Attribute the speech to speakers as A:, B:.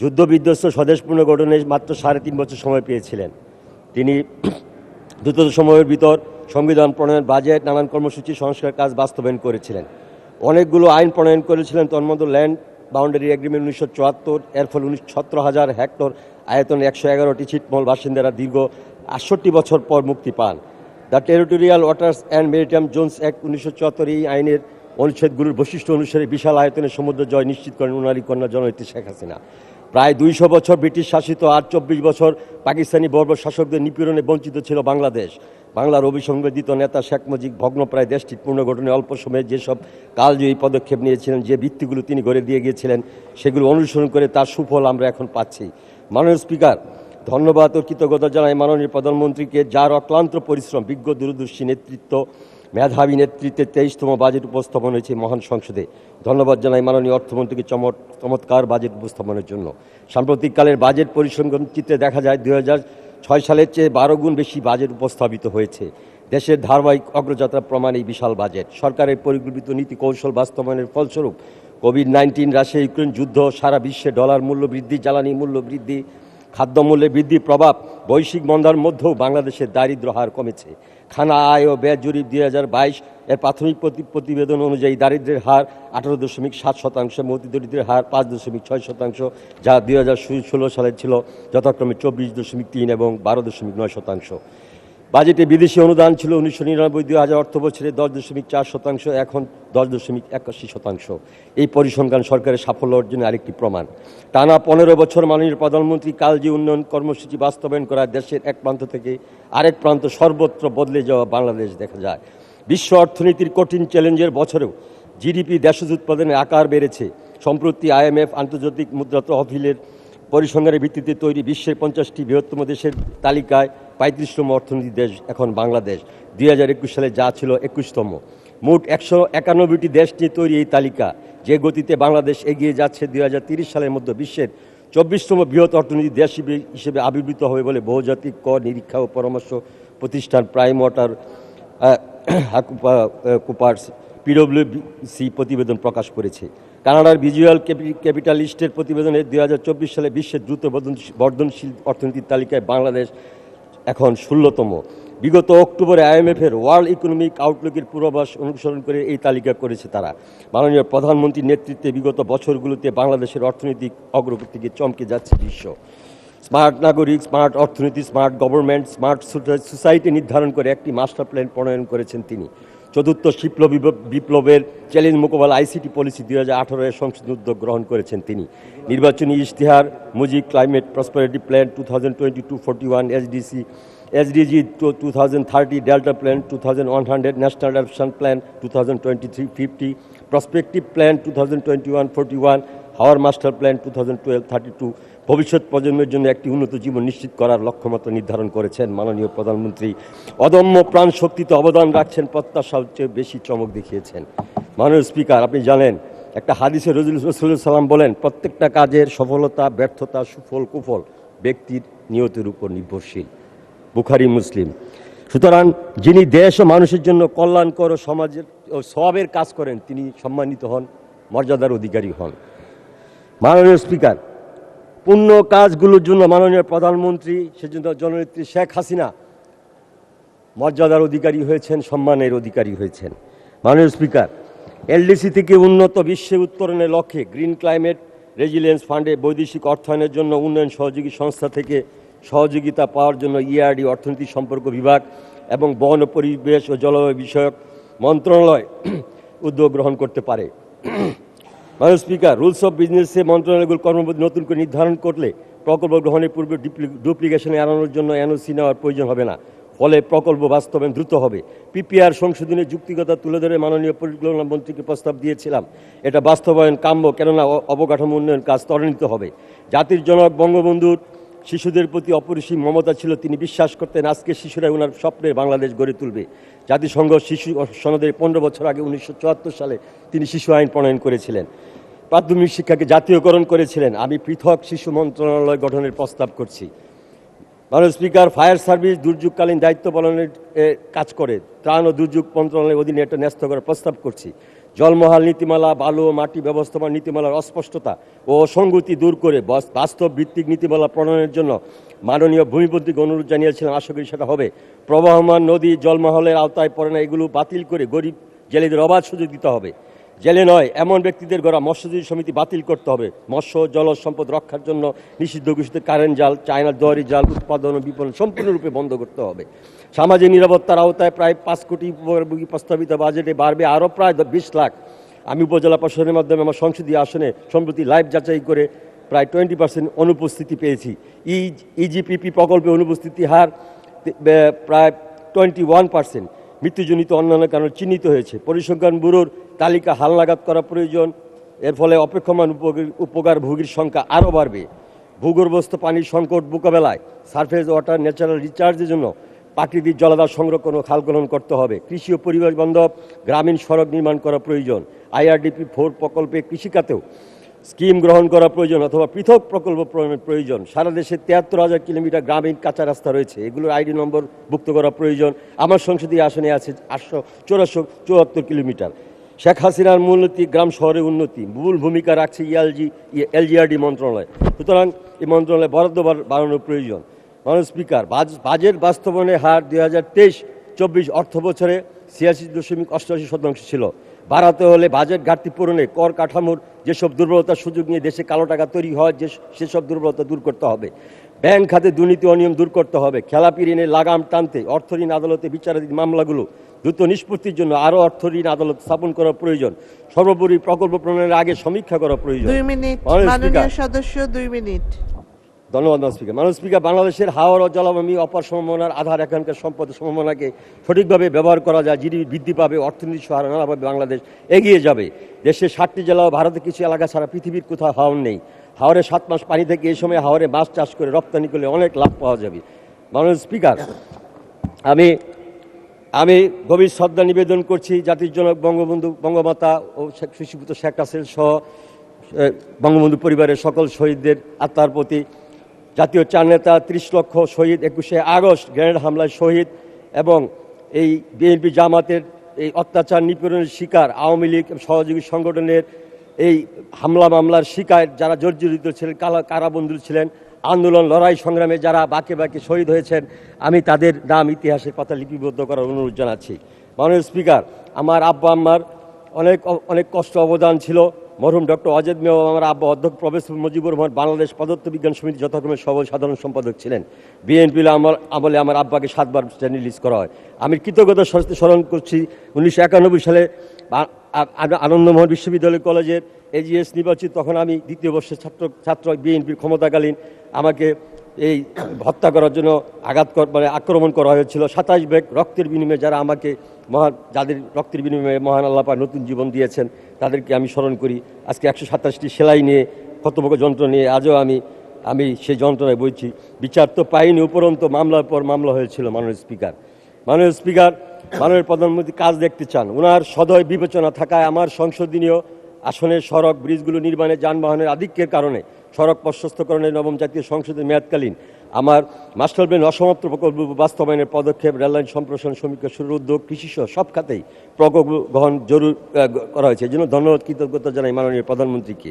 A: যুদ্ধ বিধ্বস্ত স্বদেশ পুনর্গঠনে মাত্র সাড়ে তিন বছর সময় পেয়েছিলেন। তিনি দ্রুত সময়ের ভিতর সংবিধান প্রণয়ন, বাজেট, নানান কর্মসূচি, সংস্কার কাজ বাস্তবায়ন করেছিলেন। অনেকগুলো আইন প্রণয়ন করেছিলেন তোর মধ্যে ল্যান্ড বাউন্ডারি এগ্রিমেন্ট উনিশশো চুয়াত্তর, এর ফলে উনিশ সতেরো হাজার হেক্টর আয়তন একশো এগারোটি ছিটমহল বাসিন্দারা দীর্ঘ আটষট্টি বছর পর মুক্তি পান। The territorial waters and maritime zones act উনিশশো চুয়াত্তর এই আইনের অনুচ্ছেদগুলোর বৈশিষ্ট্য অনুসারে বিশাল আয়তনের সমুদ্র জয় নিশ্চিত করেন উনারি কন্যা জননেত্রী শেখ হাসিনা। প্রায় দুইশো বছর ব্রিটিশ শাসিত আর চব্বিশ বছর পাকিস্তানি বর্বর শাসকদের নিপীড়নে বঞ্চিত ছিল বাংলাদেশ। বাংলার অভিসংবেদিত নেতা শেখ মুজিব ভগ্নপ্রায় দেশটির পুনর্গঠনে অল্প সময়ে যেসব কালজয়ী পদক্ষেপ নিয়েছিলেন, যে ভিত্তিগুলো তিনি গড়ে দিয়ে গিয়েছিলেন, সেগুলো অনুসরণ করে তার সুফল আমরা এখন পাচ্ছি। মাননীয় স্পিকার, ধন্যবাদ ও কৃতজ্ঞতা জানাই মাননীয় প্রধানমন্ত্রীকে, যার অক্লান্ত পরিশ্রম, বিজ্ঞ দূরদর্শী নেতৃত্ব মেধাবী নেতৃত্বে তেইশতম বাজেট উপস্থাপন হয়েছে মহান সংসদে। ধন্যবাদ জানাই মাননীয় অর্থমন্ত্রীকে চমৎ, চমৎকার বাজেট উপস্থাপনের জন্য। সাম্প্রতিককালের বাজেট পরিসংখ্যান চিত্রে দেখা যায় দুই ছয় সালের চেয়ে বারো গুণ বেশি বাজেট উপস্থাপিত হয়েছে। দেশের ধারাবাহিক অগ্রযাত্রা প্রমাণ এই বিশাল বাজেট। সরকারের পরিকল্পিত নীতি কৌশল বাস্তবায়নের ফলস্বরূপ কোভিড নাইন্টিন, রাশিয়া, ইউক্রেন যুদ্ধ, সারা বিশ্বে ডলার মূল্য বৃদ্ধি, জ্বালানি মূল্য বৃদ্ধি, খাদ্যমূল্যের বৃদ্ধির প্রভাব বৈশ্বিক মন্দার মধ্যেও বাংলাদেশের দারিদ্র্য হার কমেছে। খানা আয় ও ব্যয় জরিপ দুই হাজার বাইশ এর প্রাথমিক প্রতিবেদন অনুযায়ী দারিদ্রের হার আঠারো দশমিক সাত শতাংশ, মতি দরিদ্রের হার পাঁচ দশমিক ছয় শতাংশ, যা দুই হাজার ষোলো সালে ছিল যথাক্রমে চব্বিশ দশমিক তিন এবং বারো দশমিক নয় শতাংশ। বাজেটে বিদেশি অনুদান ছিল উনিশশো নিরানব্বই দুই হাজার অর্থ বছরে দশ দশমিক চার শতাংশ, এখন দশ দশমিক একাশি শতাংশ। এই পরিসংখ্যান সরকারের সাফল্য অর্জনের আরেকটি প্রমাণ। টানা পনেরো বছর মাননীয় প্রধানমন্ত্রী কালজি উন্নয়ন কর্মসূচি বাস্তবায়ন করা দেশের এক প্রান্ত থেকে আরেক প্রান্ত সর্বত্র বদলে যাওয়া বাংলাদেশ দেখা যায়। বিশ্ব অর্থনীতির কঠিন চ্যালেঞ্জের বছরেও জিডিপি দেশজ উৎপাদনের আকার বেড়েছে। সম্প্রতি আইএমএফ আন্তর্জাতিক মুদ্রা তহবিলের পরিসংখ্যানের ভিত্তিতে তৈরি বিশ্বের পঞ্চাশটি বৃহত্তম দেশের তালিকায় পঁয়ত্রিশতম অর্থনীতি দেশ এখন বাংলাদেশ। দুই হাজার একুশ সালে যা ছিল একুশতম। মোট একশো একানব্বইটি দেশ নিয়ে তৈরি এই তালিকা। যে গতিতে বাংলাদেশ এগিয়ে যাচ্ছে দুই হাজার তিরিশ সালের মধ্যে বিশ্বের চব্বিশতম বৃহৎ অর্থনীতি দেশ হিসেবে- আবির্ভূত হবে বলে বহুজাতিক কর নিরীক্ষা ও পরামর্শ প্রতিষ্ঠান প্রাইম ওয়াটার কুপার্স পিডব্লিউসি প্রতিবেদন প্রকাশ করেছে। কানাডার ভিজুয়াল ক্যাপিটালিস্টের প্রতিবেদনে দুই সালে বিশ্বের দ্রুত বর্ধন- বর্ধনশীল অর্থনীতির তালিকায় বাংলাদেশ এখন ষোলোতম। বিগত অক্টোবরে আইএমএফের ওয়ার্ল্ড ইকোনমিক আউটলুকের পূর্বাভাস অনুসরণ করে এই তালিকা করেছে তারা। মাননীয় প্রধানমন্ত্রীর নেতৃত্বে বিগত বছরগুলোতে বাংলাদেশের অর্থনৈতিক অগ্রগতিকে চমকে যাচ্ছে বিশ্ব। স্মার্ট নাগরিক, স্মার্ট অর্থনীতি, স্মার্ট গভর্নমেন্ট, স্মার্ট সোসাইটি নির্ধারণ করে একটি মাস্টার প্ল্যান প্রণয়ন করেছেন তিনি। চতুর্থ শিল্প বিপ্লব- বিপ্লবের চ্যালেঞ্জ মোকাবেলা আইসিটি পলিসি দুই হাজার আঠারো এর সংসদ উদ্যোগ গ্রহণ করেছেন তিনি। নির্বাচনী ইশতেহার, Mujib climate, prosperity plan two thousand twenty two, forty one SDC, SDG two thousand thirty, delta plan two thousand one hundred, national adoption plan two thousand twenty three fifty, prospective plan two thousand twenty one, forty one, haor master plan two thousand twelve thirty two ভবিষ্যৎ প্রজন্মের জন্য একটি উন্নত জীবন নিশ্চিত করার লক্ষ্যমাত্রা নির্ধারণ করেছেন মাননীয় প্রধানমন্ত্রী। অদম্য প্রাণ শক্তিতে অবদান রাখছেন প্রত্যাশা চেয়ে বেশি চমক দেখিয়েছেন। মাননীয় স্পিকার, আপনি জানেন, একটা হাদিসে রজুল রসুল সাল্লাম বলেন, প্রত্যেকটা কাজের সফলতা, ব্যর্থতা, সুফল, কুফল ব্যক্তির নিয়তের উপর নির্ভরশীল। বুখারি, মুসলিম। সুতরাং যিনি দেশ ও মানুষের জন্য কল্যাণকর ও সমাজের ও সবের কাজ করেন, তিনি সম্মানিত হন, মর্যাদার অধিকারী হন। মাননীয় স্পিকার পূর্ণ কাজগুলোর জন্য মাননীয় প্রধানমন্ত্রী, সেজন্য জননেত্রী শেখ হাসিনা মর্যাদার অধিকারী হয়েছেন, সম্মানের অধিকারী হয়েছেন। মাননীয় স্পিকার, এলডিসি থেকে উন্নত বিশ্বে উত্তরণের লক্ষ্যে গ্রিন ক্লাইমেট রেজিলিয়েন্স ফান্ডে বৈদেশিক অর্থায়নের জন্য উন্নয়ন সহযোগী সংস্থা থেকে সহযোগিতা পাওয়ার জন্য ইআরডি অর্থনীতি সম্পর্ক বিভাগ এবং বন পরিবেশ ও জলবায়ু বিষয়ক মন্ত্রণালয় উদ্যোগ গ্রহণ করতে পারে। মাননীয় স্পিকার, রুলস অফ বিজনেসে মন্ত্রণালয়গুলো কর্মপদ্ধতি নতুন করে নির্ধারণ করলে প্রকল্প গ্রহণের পূর্বে ডুপ্লিকেশন এড়ানোর জন্য এনওসি নেওয়ার প্রয়োজন হবে না। ফলে প্রকল্প বাস্তবায়ন দ্রুত হবে। পিপিআর সংশোধনের যুক্তিকতা তুলে ধরে মাননীয় পরিকল্পনা মন্ত্রীকে প্রস্তাব দিয়েছিলাম। এটা বাস্তবায়ন কাম্য, কেননা অবকাঠামো উন্নয়ন কাজ ত্বরান্বিত হবে। জাতির জনক, বঙ্গবন্ধুর শিশুদের প্রতি অপরিসীম মমতা ছিল, তিনি বিশ্বাস করতেন আজকে শিশুরা ওনার স্বপ্নের বাংলাদেশ গড়ে তুলবে। জাতিসংঘ শিশু সনদের পনেরো বছর আগে উনিশশো চুয়াত্তর সালে তিনি শিশু আইন প্রণয়ন করেছিলেন। প্রাথমিক শিক্ষাকে জাতীয়করণ করেছিলেন। আমি পৃথক শিশু মন্ত্রণালয় গঠনের প্রস্তাব করছি। মাননীয় স্পিকার, ফায়ার সার্ভিস দুর্যোগকালীন দায়িত্ব পালনের কাজ করে। ত্রাণ ও দুর্যোগ মন্ত্রণালয়ের অধীনে একটা ন্যস্ত করার প্রস্তাব করছি। জলমহাল নীতিমালা, বালু মাটি ব্যবস্থাপনা নীতিমালার অস্পষ্টতা ও অসঙ্গতি দূর করে বাস্তব ভিত্তিক নীতিমালা প্রণয়নের জন্য মাননীয় ভূমিপতিকে অনুরোধ জানিয়েছিলাম। আশা করি সেটা হবে। প্রবাহমান নদী জলমহলের আওতায় পড়ে না, এগুলো বাতিল করে গরিব জেলেদের অবাধ সুযোগ দিতে হবে। জেলে নয়, এমন ব্যক্তিদের গড়া মৎস্যজীবী সমিতি বাতিল করতে হবে। মৎস্য, জল সম্পদ রক্ষার জন্য নিষিদ্ধ ঘোষিত কারেন্ট জাল চায়নার দোয়ারি জাল, উৎপাদন ও বিপণন সম্পূর্ণরূপে বন্ধ করতে হবে। সামাজিক নিরাপত্তার আওতায় প্রায় পাঁচ কোটি উপভোগী প্রস্তাবিত বাজেটে বাড়বে আরও প্রায় বিশ লাখ। আমি উপজেলা প্রশাসনের মাধ্যমে আমার সংসদীয় আসনে সম্প্রতি লাইভ যাচাই করে প্রায় টোয়েন্টি পার্সেন্ট অনুপস্থিতি পেয়েছি। ই ইজিপিপি প্রকল্পে অনুপস্থিতি হার প্রায় টোয়েন্টি ওয়ান পার্সেন্ট। মৃত্যুজনিত অন্যান্য কারণে চিহ্নিত হয়েছে। পরিসংখ্যান ব্যুরোর তালিকা হালনাগাদ করা প্রয়োজন। এর ফলে অপেক্ষমান উপকার- উপকারভোগীর সংখ্যা আরও বাড়বে। ভূগর্ভস্থ পানির সংকট মোকাবেলায় সারফেস ওয়াটার ন্যাচারাল রিচার্জের জন্য প্রাকৃতিক জলাধার সংরক্ষণ ও খাল খনন করতে হবে। কৃষি ও পরিবেশ বান্ধব গ্রামীণ সড়ক নির্মাণ করা প্রয়োজন। আইআরডিপি ফোর প্রকল্পে কৃষিখাতেও স্কিম গ্রহণ করা প্রয়োজন অথবা পৃথক প্রকল্প প্রয়োজন। সারা দেশে তিয়াত্তর হাজার কিলোমিটার গ্রামীণ কাঁচা রাস্তা রয়েছে। এগুলোর আইডি নম্বর ভুক্ত করা প্রয়োজন। আমার সংসদীয় আসনে আছে আটশো চৌরাশো চুয়াত্তর কিলোমিটার। শেখ হাসিনার মূলনীতি, গ্রাম শহরের উন্নতি, মূল ভূমিকা রাখছে ইএলজি এলজিআরডি মন্ত্রণালয়। সুতরাং এই মন্ত্রণালয় বরাদ্দ বাড়ানোর প্রয়োজন। মাননীয় স্পিকার, বাজ- বাজেট বাস্তবায়নের হার দুই হাজার তেইশ চব্বিশ অর্থ বছরে ছিয়াশি দশমিক অষ্টআশি শতাংশ ছিল। বাড়াতে হলে বাজেট ঘাটতি পূরণে কর কাঠামোর যেসব দুর্বলতার সুযোগ নিয়ে দেশে কালো টাকা তৈরি হয় যে সেসব দুর্বলতা দূর করতে হবে। ব্যাংক খাতে দুর্নীতি অনিয়ম দূর করতে হবে। খেলাপি ঋণের লাগাম টানতে অর্থ ঋণ আদালতে বিচারাধীন মামলাগুলো দ্রুত নিষ্পত্তির জন্য আরও অর্থ ঋণ আদালত স্থাপন করা প্রয়োজন। সর্বোপরি প্রকল্প প্রণয়নের আগে সমীক্ষা করা প্রয়োজন।
B: দুই মিনিট
A: মাননীয়
B: মাননীয় সদস্য দুই মিনিট।
A: ধন্যবাদ মাননীয় স্পিকার। মাননীয় স্পিকার, বাংলাদেশের হাওয়ার ও জলাভূমি অপার সম্ভাবনার আধার এখানকার সম্পদ সম্ভাবনাকে সঠিকভাবে ব্যবহার করা যায়, জিডিপি বৃদ্ধি পাবে, অর্থনীতি সহ নানাভাবে বাংলাদেশ এগিয়ে যাবে। দেশের ষাটটি জেলা ও ভারতের কিছু এলাকা ছাড়া পৃথিবীর কোথাও হাওর নেই। হাওরে সাত মাস পানি থেকে এই সময় হাওরে মাছ চাষ করে রপ্তানি করলে অনেক লাভ পাওয়া যাবে। মাননীয় স্পিকার, আমি আমি গভীর শ্রদ্ধা নিবেদন করছি জাতির জনক বঙ্গবন্ধু, বঙ্গমাতা ও শেখ শিশুপুত শেখ রাসেল সহ বঙ্গবন্ধু পরিবারের সকল শহীদদের আত্মার প্রতি জাতীয় চার নেতা ত্রিশ লক্ষ শহীদ, একুশে আগস্ট গ্রেনেড হামলায় শহীদ এবং এই বিএনপি জামাতের এই অত্যাচার নিপীড়নের শিকার আওয়ামী লীগ সহযোগী সংগঠনের এই হামলা মামলার শিকার যারা জর্জরিত ছিলেন, কালা কারাবন্দী ছিলেন, আন্দোলন, লড়াই সংগ্রামে যারা বাকে বাকে শহীদ হয়েছেন, আমি তাদের নাম ইতিহাসের কথা লিপিবদ্ধ করার অনুরোধ জানাচ্ছি। মাননীয় স্পিকার, আমার আব্বা আম্মার অনেক অনেক কষ্ট অবদান ছিল। মরহুম ডক্টর অজেদ মেয় আমার আব্বা অধ্যক্ষ প্রফেসর মুজিবুর রহমান বাংলাদেশ পদার্থ বিজ্ঞান সমিতি যথাক্রমে সবল সাধারণ সম্পাদক ছিলেন। বিএনপি আমার আমলে আমার আব্বাকে সাতবার স্ট্যান্ড রিলিজ করা হয়। আমি কৃতজ্ঞতা সাথে স্মরণ করছি উনিশশো একানব্বই সালে আনন্দমোহন বিশ্ববিদ্যালয় কলেজের এজিএস নির্বাচিত, তখন আমি দ্বিতীয় বর্ষের ছাত্র ছাত্র বিএনপির ক্ষমতাকালীন আমাকে এই হত্যা করার জন্য আঘাত মানে আক্রমণ করা হয়েছিল। সাতাশ ব্যাগ রক্তের বিনিময়ে যারা আমাকে মহান, যাদের রক্তের বিনিময়ে মহান আল্লাহ পাক নতুন জীবন দিয়েছেন, তাদেরকে আমি স্মরণ করি। আজকে একশো সাতাশটি সেলাই নিয়ে কর্তব্য যন্ত্র নিয়ে আজও আমি আমি সেই যন্ত্রণায় বইছি। বিচার তো পাইনি, উপরন্ত মামলার পর মামলা হয়েছিল মাননীয় স্পিকার। মাননীয় স্পিকার, মাননীয় প্রধানমন্ত্রী কাজ দেখতে চান। ওনার সদয় বিবেচনা থাকায় আমার সংসদীয় আসনের সড়ক ব্রিজগুলো নির্মাণে যানবাহনের আধিক্যের কারণে সড়ক প্রশস্তকরণের নবম জাতীয় সংসদের মেয়াদকালীন আমার মাস্টার প্ল্যান অসমাপ্ত প্রকল্প বাস্তবায়নের পদক্ষেপ, রেললাইন সম্প্রসারণ সমীক্ষা শুরুর উদ্যোগ কৃষিসহ সব খাতেই প্রকল্প গ্রহণ জরুর করা হয়েছে। এই জন্য ধন্যবাদ, কৃতজ্ঞতা জানাই মাননীয় প্রধানমন্ত্রীকে।